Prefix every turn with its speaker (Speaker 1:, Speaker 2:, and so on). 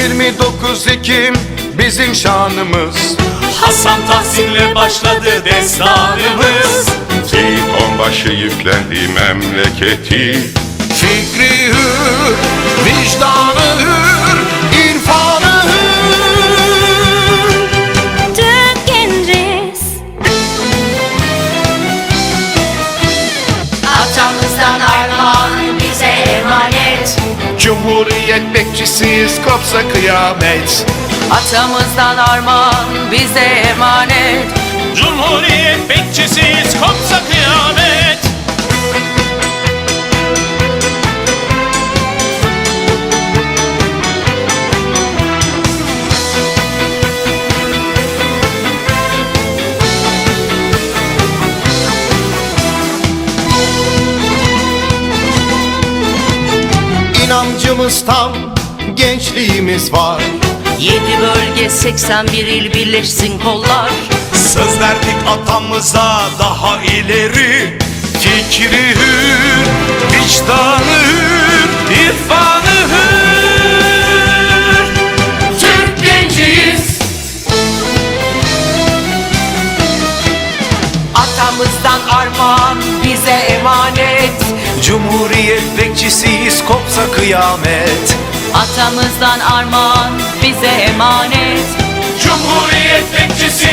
Speaker 1: bizim bizim şanımız.
Speaker 2: Hasan Tahsin'le başladı destanımız.
Speaker 3: Seyit onbaşı yüklendi memleketi.
Speaker 1: Fikri hür, Cumhuriyet bekçisiyiz kopsa kıyamet.
Speaker 4: Atamızdan armağan bize emanet.
Speaker 2: Cumhuriyet bekçisiyiz kopsa kıyamet
Speaker 1: İnancımız tam, gençliğimiz var.
Speaker 4: Yedi bölge 81 il birleşsin kollar.
Speaker 2: Söz verdik atamıza daha ileri.
Speaker 1: Fikri hür, vicdanı hür, irfanı hür.
Speaker 4: Türk genciyiz. Atamızdan armağan bize emanet.
Speaker 1: Cumhuriyet bekçisiyiz kıyamet.
Speaker 4: Atamızdan armağan bize emanet.
Speaker 2: Cumhuriyet bekçisiyiz